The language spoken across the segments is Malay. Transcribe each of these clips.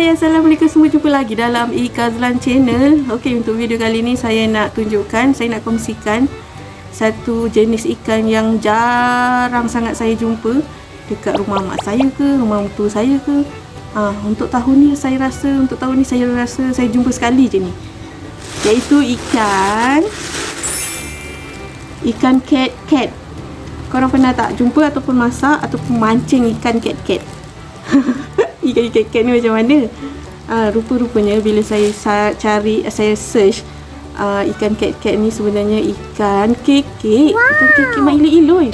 Hai Assalamualaikum. Semua jumpa lagi dalam Ikazlan Channel. Okey untuk video kali ni saya nak tunjukkan Saya nak kongsikan Satu jenis ikan yang jarang sangat saya jumpa Dekat rumah mak saya ke, rumah mutu saya ke. Ha, Untuk tahun ni saya rasa Untuk tahun ni saya rasa saya jumpa sekali je ni. Iaitu ikan Ikan cat-cat Korang pernah tak jumpa ataupun masak Ataupun mancing ikan cat-cat ikan-ikan ni macam mana? Uh, rupa-rupanya bila saya sa- cari saya search uh, ikan cat-cat ni sebenarnya ikan kekek wow. ikan kekek mak iloi-iloi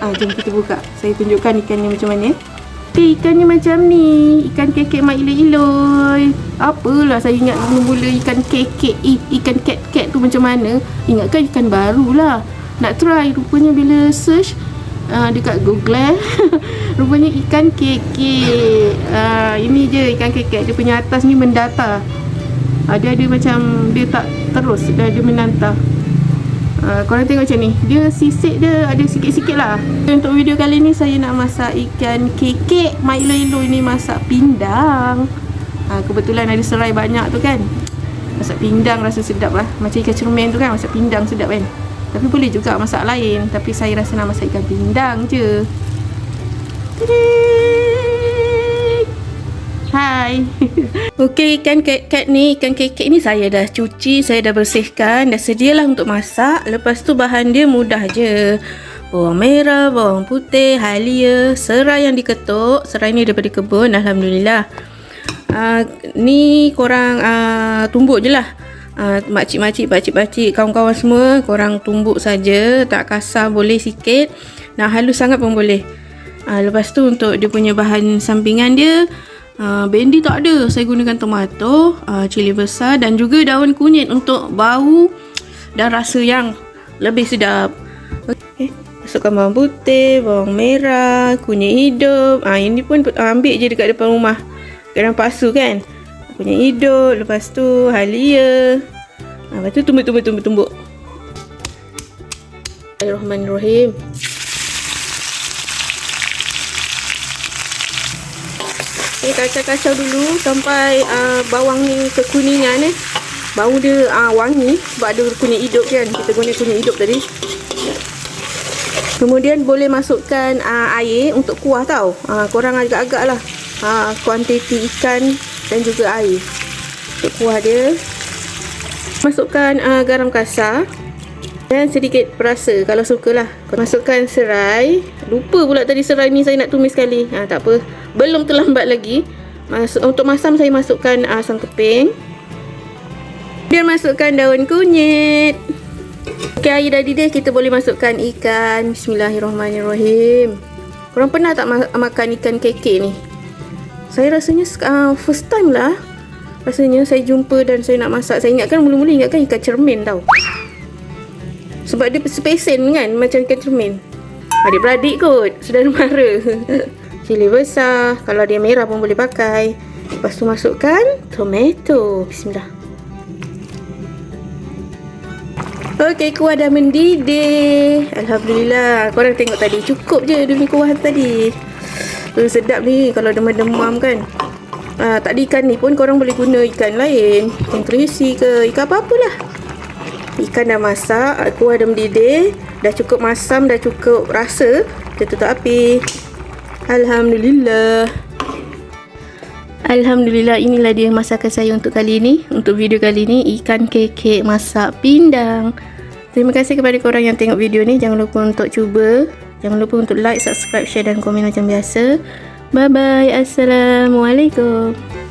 uh, jom kita buka. Saya tunjukkan ikannya macam mana. Okay, ikannya macam ni. Ikan kekek mak iloi-iloi Apalah saya ingat mula-mula ikan kekek eh, Ikan cat-cat tu macam mana? Ingatkan ikan baru lah Nak try Rupanya bila search uh, dekat Google rupanya ikan kekek uh, ini je ikan kekek dia punya atas ni mendata. Uh, dia ada macam dia tak terus dia ada menantah uh, korang tengok macam ni. Dia sisik dia ada sikit-sikit lah. Untuk video kali ni saya nak masak ikan kekek mak ilo-ilo ni masak pindang. Uh, kebetulan ada serai banyak tu kan. Masak pindang rasa sedap lah. Macam ikan cermin tu kan masak pindang sedap kan tapi boleh juga masak lain. Tapi saya rasa nak masak ikan pindang je. Hai. Okey ikan kek-kek ni Ikan kek-kek ni saya dah cuci Saya dah bersihkan. Dah sedialah untuk masak. Lepas tu bahan dia mudah je. Bawang merah, bawang putih, halia Serai yang diketuk. Serai ni daripada kebun Alhamdulillah. Uh, Ni korang uh, tumbuk je lah uh, makcik-makcik, pakcik-pakcik, kawan-kawan semua korang tumbuk saja, tak kasar boleh sikit. Nak halus sangat pun boleh. Uh, lepas tu untuk dia punya bahan sampingan dia uh, bendi tak ada. Saya gunakan tomato, uh, cili besar dan juga daun kunyit untuk bau dan rasa yang lebih sedap. Okey, masukkan bawang putih, bawang merah, kunyit hidup. Ah uh, ini pun ambil je dekat depan rumah. Garam pasu kan? Punya hidup lepas tu halia. Ha, lepas tu tumbuk tumbuk tumbuk tumbuk. Bismillahirrahmanirrahim. Ni kacau-kacau dulu sampai uh, bawang ni kekuningan eh. Bau dia uh, wangi sebab ada kunyit hidup kan. Kita guna kunyit hidup tadi. Kemudian boleh masukkan uh, air untuk kuah tau. Uh, korang agak-agak lah. Uh, kuantiti ikan dan juga air. Untuk kuah dia masukkan uh, garam kasar dan sedikit perasa kalau sukalah. Masukkan serai. Lupa pula tadi serai ni saya nak tumis sekali. Ha, tak apa. Belum terlambat lagi. Masuk, untuk masam saya masukkan asam keping kemudian masukkan daun kunyit. Ok air dah didih kita boleh masukkan ikan. Bismillahirrahmanirrahim. Korang pernah tak ma makan ikan kekek ni saya rasanya uh, first time lah. Rasanya saya jumpa dan saya nak masak. Saya ingatkan mula-mula ingatkan ikan cermin tau. Sebab dia sepesen kan macam ikan cermin. Adik-beradik kot saudara mara. Cili besar kalau dia merah pun boleh pakai. Lepas tu masukkan tomato. Bismillah Okey, kuah dah mendidih. Alhamdulillah. Korang tengok tadi. Cukup je demi kuah tadi. Uh, sedap ni kalau demam-demam kan. Ah, tak ada ikan ni pun korang boleh guna ikan lain. Ikan terisi ke, ikan apa-apa lah. Ikan dah masak, kuah dah mendidih. Dah cukup masam, dah cukup rasa. Kita tutup api. Alhamdulillah. Alhamdulillah inilah dia masakan saya untuk kali ini. Untuk video kali ini, ikan kekek masak pindang. Terima kasih kepada korang yang tengok video ni. Jangan lupa untuk cuba. Jangan lupa untuk like, subscribe, share dan komen macam biasa. Bye bye. Assalamualaikum.